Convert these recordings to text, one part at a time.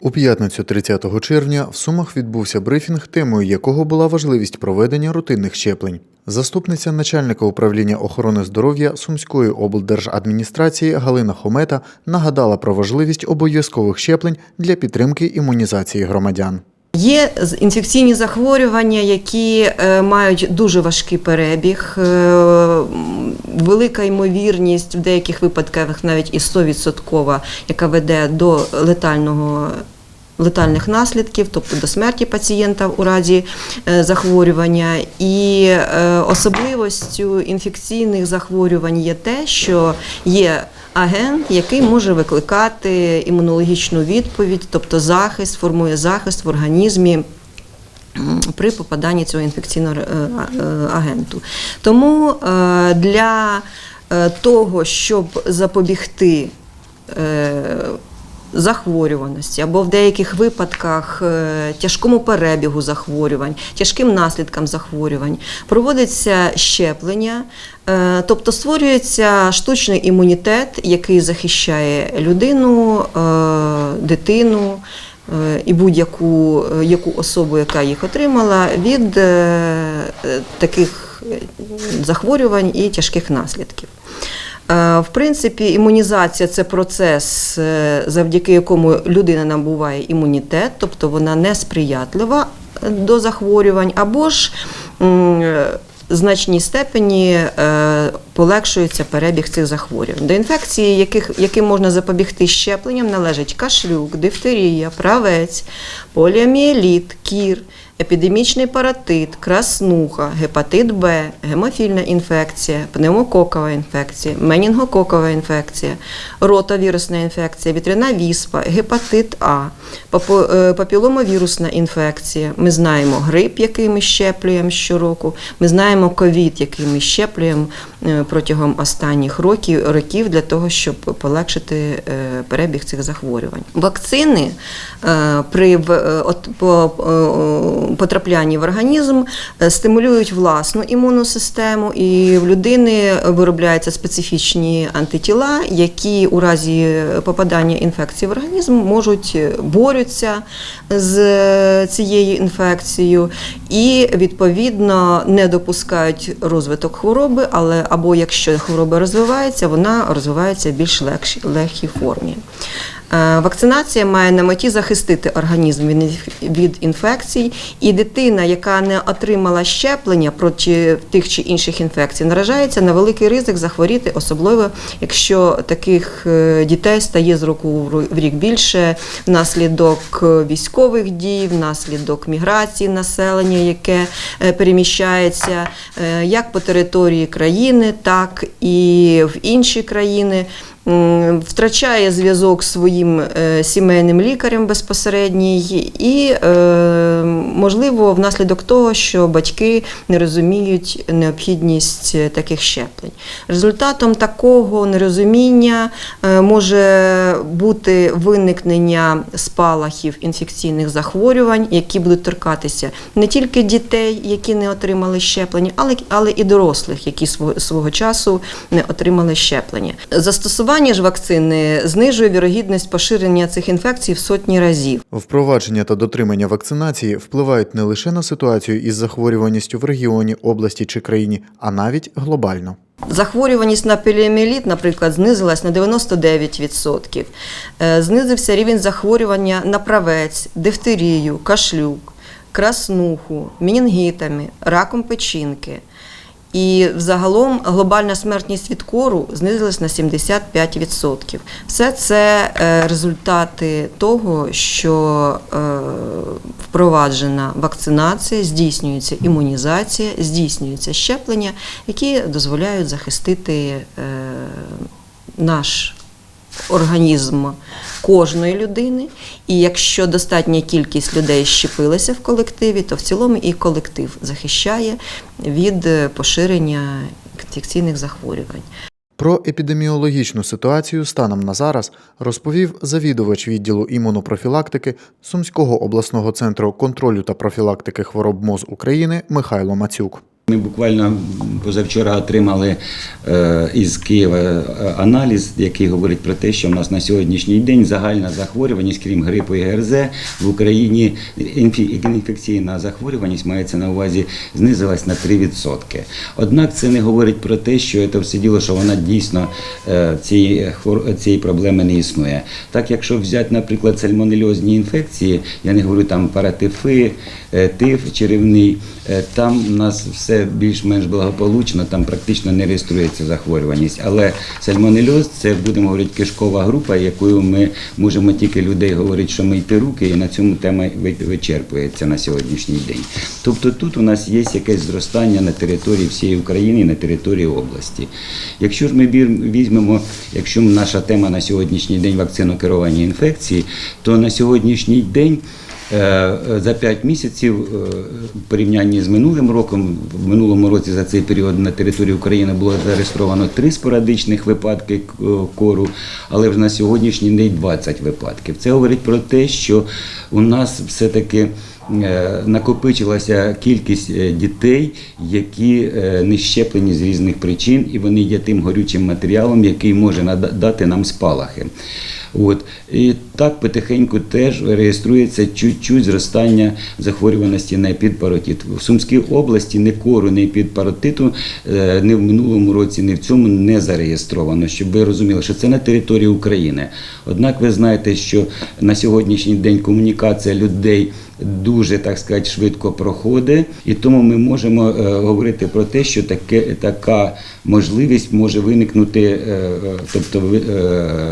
У п'ятницю 30 червня в Сумах відбувся брифінг, темою якого була важливість проведення рутинних щеплень. Заступниця начальника управління охорони здоров'я Сумської облдержадміністрації Галина Хомета нагадала про важливість обов'язкових щеплень для підтримки імунізації громадян. Є інфекційні захворювання, які е, мають дуже важкий перебіг, е, велика ймовірність в деяких випадках навіть і 100%, яка веде до летального. Летальних наслідків, тобто до смерті пацієнта у разі е, захворювання, і особливостю інфекційних захворювань є те, що є агент, який може викликати імунологічну відповідь, тобто захист, формує захист в організмі. При попаданні цього інфекційного е, е, агенту. Тому е, для того, щоб запобігти захворюваності або в деяких випадках е, тяжкому перебігу захворювань, тяжким наслідкам захворювань, проводиться щеплення, е, тобто створюється штучний імунітет, який захищає людину, е, дитину. І будь-яку яку особу, яка їх отримала, від таких захворювань і тяжких наслідків. Е, В принципі, імунізація це процес, е, завдяки якому людина набуває імунітет, тобто вона не сприятлива е, до захворювань, або ж в значній степені полегшується перебіг цих захворювань. До інфекції, яких, яким можна запобігти щепленням, належать кашлюк, дифтерія, правець, поліоміеліт, кір, епідемічний паратит, краснуха, гепатит Б, гемофільна інфекція, пневмококова інфекція, менінгококова інфекція, ротавірусна інфекція, вітряна віспа, гепатит А, е, папіломовірусна інфекція. Ми знаємо грип, який ми щеплюємо щороку. Ми знаємо ковід, який ми щеплюємо е, протягом останніх років, років для того, щоб полегшити е, перебіг цих захворювань. Вакцини при по- потраплянні в організм е, стимулюють власну імунну систему, і в людини виробляються специфічні антитіла, які у разі попадання інфекції в організм можуть е, борються з е, цією інфекцією і відповідно не допускають розвиток хвороби, але або якщо хвороба розвивається, вона розвивається в більш легкій формі. Е, Вакцинація має на меті захистити організм від інфекцій, і дитина, яка не отримала щеплення проти тих чи інших інфекцій, наражається на великий ризик захворіти, особливо якщо таких е, дітей стає з року в рік більше. Внаслідок е, військових дій, внаслідок міграції населення, яке переміщається як по території країни, так і в інші країни втрачає зв'язок з своїм е, сімейним лікарем безпосередній, і, е, можливо, внаслідок того, що батьки не розуміють необхідність таких щеплень. Результатом такого нерозуміння е, може бути виникнення спалахів інфекційних захворювань, які будуть торкатися не тільки дітей, які не отримали щеплення, але, і дорослих, які свого часу не отримали щеплення. Застосування ж вакцини знижує вірогідність поширення цих інфекцій в сотні разів. Впровадження та дотримання вакцинації впливають не лише на ситуацію із захворюваністю в регіоні, області чи країні, а навіть глобально. Захворюваність на поліоміеліт, наприклад, знизилась на 99%. Е, Знизився рівень захворювання на правець, дифтерію, кашлюк, краснуху, мінінгітами, раком печінки. І взагалом глобальна смертність від кору знизилась на 75%. Все це е, результати того, що е, впроваджена вакцинація, здійснюється імунізація, здійснюється щеплення, які дозволяють захистити е, наш організм кожної людини. І якщо достатня кількість людей щепилася в колективі, то в цілому і колектив захищає від е, поширення інфекційних захворювань. Про епідеміологічну ситуацію станом на зараз розповів завідувач відділу імунопрофілактики Сумського обласного центру контролю та профілактики хвороб МОЗ України Михайло Мацюк. Ми буквально позавчора отримали е, із Києва е, аналіз, який говорить про те, що в нас на сьогоднішній день загальна захворюваність, крім грипу і ГРЗ, в Україні інфекційна захворюваність мається на увазі знизилась на 3%. Однак це не говорить про те, що це все діло, що вона дійсно е, цієї, цієї проблеми не існує. Так, якщо взяти, наприклад, сальмонельозні інфекції, я не говорю там паратифи, тиф черевний, там у нас все більш-менш благополучно, там практично не реєструється захворюваність. Але сальмонельоз це будемо говорити кишкова група, якою ми можемо тільки людей говорити, що мийте руки, і на цьому тема вичерпується на сьогоднішній день. Тобто тут у нас є якесь зростання на території всієї України і на території області. Якщо ж ми візьмемо, якщо наша тема на сьогоднішній день вакцинокеровані інфекції, то на сьогоднішній день. Е, е, За 5 місяців е, в порівнянні з минулим роком, в минулому році за цей період на території України було зареєстровано 3 спорадичних випадки кору, але вже на сьогоднішній день 20 випадків. Це говорить про те, що у нас все-таки е, накопичилася кількість е, дітей, які е, не щеплені з різних причин, і вони є тим горючим матеріалом, який може нада- дати нам спалахи. От і так потихеньку теж реєструється чуть-чуть зростання захворюваності на епідпаротит. В Сумській області ні кору, ні епідпаротиту е, ні в минулому році, ні в цьому не зареєстровано, щоб ви розуміли, що це на території України. Однак ви знаєте, що на сьогоднішній день комунікація людей дуже так сказати швидко проходить, і тому ми можемо е, говорити про те, що таке така можливість може виникнути, е, е, тобто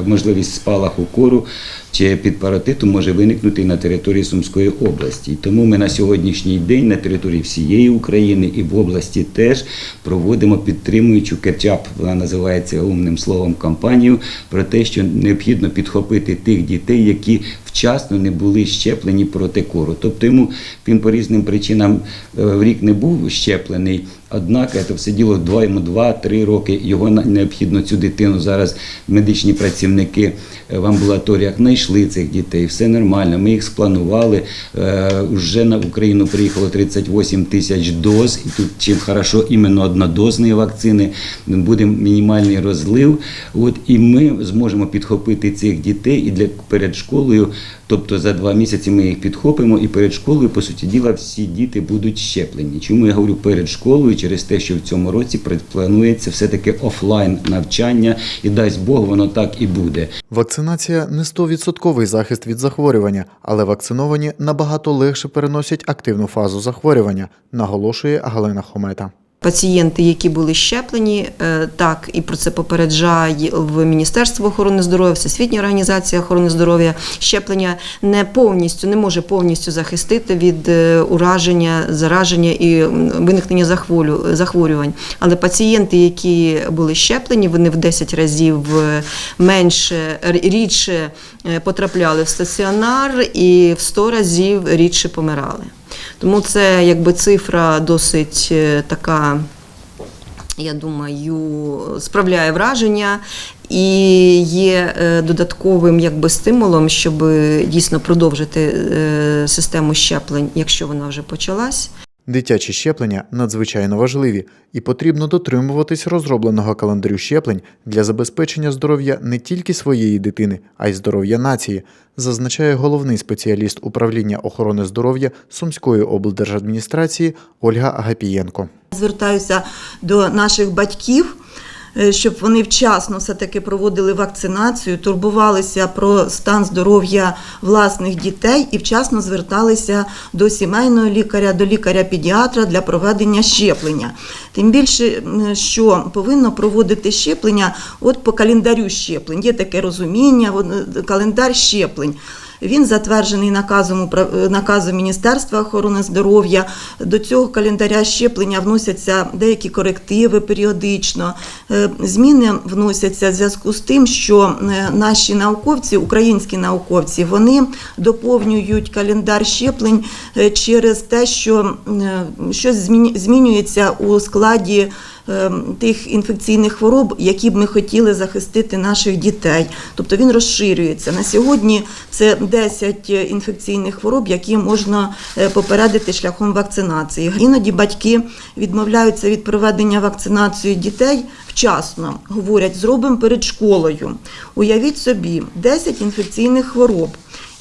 можливість спалаху кору чи підпаратиту може виникнути на території Сумської області. Тому ми на сьогоднішній день на території всієї України і в області теж проводимо підтримуючу кетчап, вона називається умним словом кампанію про те, що необхідно підхопити тих дітей, які вчасно не були щеплені проти кору. Тобто йому він по різним причинам е, в рік не був щеплений. Однак це все діло два йому 2-3 роки. Його необхідно цю дитину зараз медичні працівники е, в амбулаторіях знайшли цих дітей. Все нормально. Ми їх спланували. Е, Вже на Україну приїхало 38 тисяч доз. І тут чим хорошо іменно однодозної вакцини. Буде мінімальний розлив. От і ми зможемо підхопити цих дітей і для перед школою. Тобто за два місяці ми їх підхопимо, і перед школою, по суті діла, всі діти будуть щеплені. Чому я говорю перед школою? Через те, що в цьому році планується все-таки офлайн навчання, і дасть Бог, воно так і буде. Вакцинація не 100% захист від захворювання, але вакциновані набагато легше переносять активну фазу захворювання, наголошує Галина Хомета. Пацієнти, які були щеплені, е, так і про це попереджає в Міністерство охорони здоров'я, Всесвітня організація охорони здоров'я. Щеплення не повністю не може повністю захистити від е, ураження, зараження і виникнення захворю- захворювань. Але пацієнти, які були щеплені, вони в 10 разів е, менше рідше е, потрапляли в стаціонар і в 100 разів рідше помирали. Тому це якби цифра досить е, така, я думаю, справляє враження і є е, додатковим якби стимулом, щоб дійсно продовжити е, систему щеплень, якщо вона вже почалась. Дитячі щеплення надзвичайно важливі і потрібно дотримуватись розробленого календарю щеплень для забезпечення здоров'я не тільки своєї дитини, а й здоров'я нації, зазначає головний спеціаліст управління охорони здоров'я Сумської облдержадміністрації Ольга Агапієнко. Звертаюся до наших батьків, щоб вони вчасно все-таки проводили вакцинацію, турбувалися про стан здоров'я власних дітей і вчасно зверталися до сімейного лікаря, до лікаря-педіатра для проведення щеплення. Тим більше, що повинно проводити щеплення от по календарю щеплень. Є таке розуміння, е, календар щеплень. Він затверджений наказом, управ- наказом Міністерства охорони здоров'я. До цього календаря щеплення вносяться деякі корективи періодично. Е, Зміни вносяться в зв'язку з тим, що е, наші науковці, українські науковці, вони доповнюють календар щеплень е, через те, що е, щось змінюється у складі е, тих інфекційних хвороб, які б ми хотіли захистити наших дітей. Тобто він розширюється. На сьогодні це 10 інфекційних хвороб, які можна е, попередити шляхом вакцинації. Іноді батьки відмовляються від проведення вакцинації дітей вчасно. Говорять, зробимо перед школою. Уявіть собі, 10 інфекційних хвороб.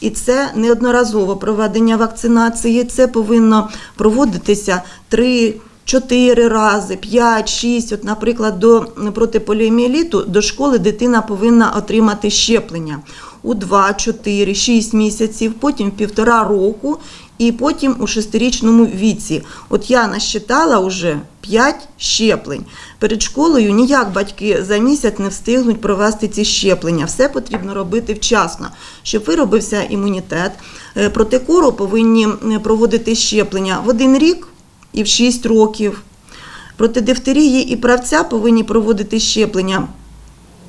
І це неодноразово проведення вакцинації. Це повинно проводитися 3 4 рази, 5, 6. От, наприклад, до протиполіоміеліту до школи дитина повинна отримати щеплення у 2, 4, 6 місяців, потім півтора року і потім у шестирічному віці. От я насчитала вже 5 щеплень. Перед школою ніяк батьки за місяць не встигнуть провести ці щеплення. Все потрібно робити вчасно, щоб виробився імунітет. Е, Проти кору повинні проводити щеплення в один рік і в 6 років. Проти дифтерії і правця повинні проводити щеплення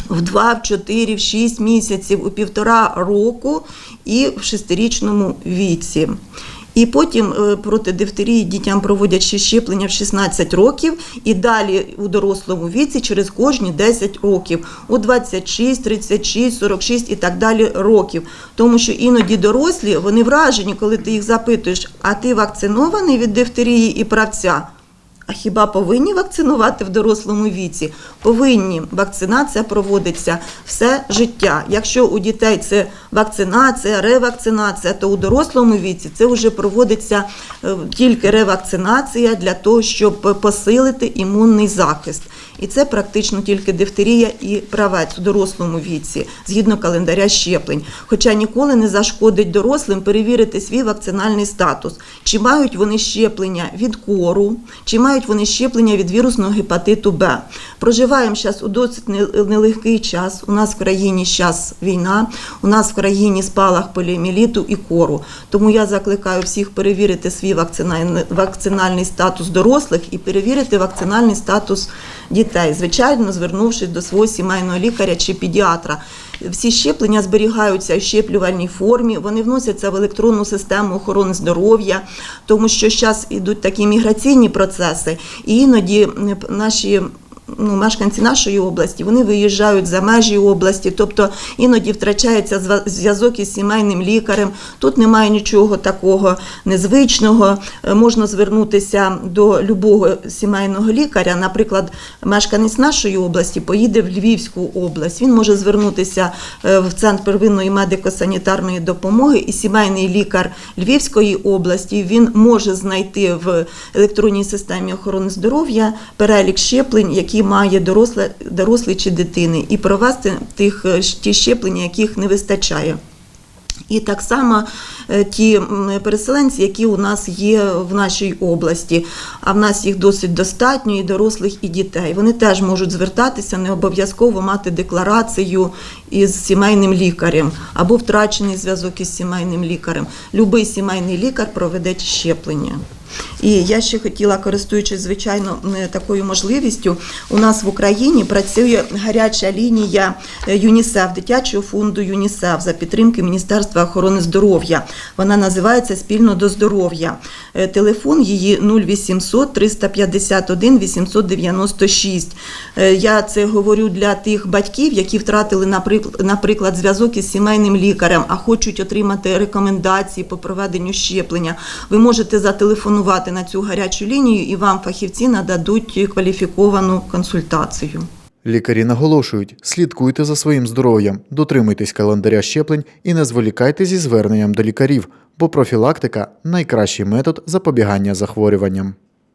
в 2, в 4, в 6 місяців, у півтора року і в шестирічному віці. І потім е, проти дифтерії дітям проводять ще щеплення в 16 років і далі у дорослому віці через кожні 10 років, у 26, 36, 46 і так далі років. Тому що іноді дорослі вони вражені, коли ти їх запитуєш, а ти вакцинований від дифтерії і правця? Хіба повинні вакцинувати в дорослому віці? Повинні. Вакцинація проводиться все життя. Якщо у дітей це вакцинація, ревакцинація, то у дорослому віці це вже проводиться е, тільки ревакцинація для того, щоб посилити імунний захист. І це практично тільки дифтерія і правець у дорослому віці, згідно календаря щеплень. Хоча ніколи не зашкодить дорослим перевірити свій вакцинальний статус, чи мають вони щеплення від кору, чи мають вони щеплення від вірусного гепатиту Б. Проживаємо зараз у досить нелегкий час. У нас в країні зараз війна, у нас в країні спалах поліоміеліту і кору. Тому я закликаю всіх перевірити свій вакцинальний статус дорослих і перевірити вакцинальний статус дітей, звичайно, звернувшись до свого сімейного лікаря чи педіатра. Всі щеплення зберігаються в щеплювальній формі, вони вносяться в електронну систему охорони здоров'я, тому що зараз йдуть такі міграційні процеси, і іноді наші. Ну, мешканці нашої області вони виїжджають за межі області, тобто іноді втрачається зв'язок із сімейним лікарем. Тут немає нічого такого незвичного. Е, Можна звернутися до любого сімейного лікаря. Наприклад, мешканець нашої області поїде в Львівську область. Він може звернутися е, в центр первинної медико-санітарної допомоги, і сімейний лікар Львівської області він може знайти в електронній системі охорони здоров'я перелік щеплень, які має доросле, дорослий чи дитини, і провести тих е, ті щеплення, яких не вистачає. І так само е, ті переселенці, які у нас є в нашій області, а в нас їх досить достатньо, і дорослих, і дітей. Вони теж можуть звертатися, не обов'язково мати декларацію із сімейним лікарем або втрачений зв'язок із сімейним лікарем. Любий сімейний лікар проведе щеплення. І я ще хотіла, користуючись звичайно такою можливістю, у нас в Україні працює гаряча лінія е, ЮНІСЕФ, дитячого фонду ЮНІСЕФ за підтримки Міністерства охорони здоров'я. Вона називається Спільно до здоров'я. Е, Телефон її 0800 351 896. Е, Я це говорю для тих батьків, які втратили, наприклад, зв'язок із сімейним лікарем, а хочуть отримати рекомендації по проведенню щеплення. Ви можете зателефонувати на цю гарячу лінію, і вам фахівці нададуть кваліфіковану консультацію. Лікарі наголошують, слідкуйте за своїм здоров'ям, дотримуйтесь календаря щеплень і не зволікайте зі зверненням до лікарів, бо профілактика найкращий метод запобігання захворюванням.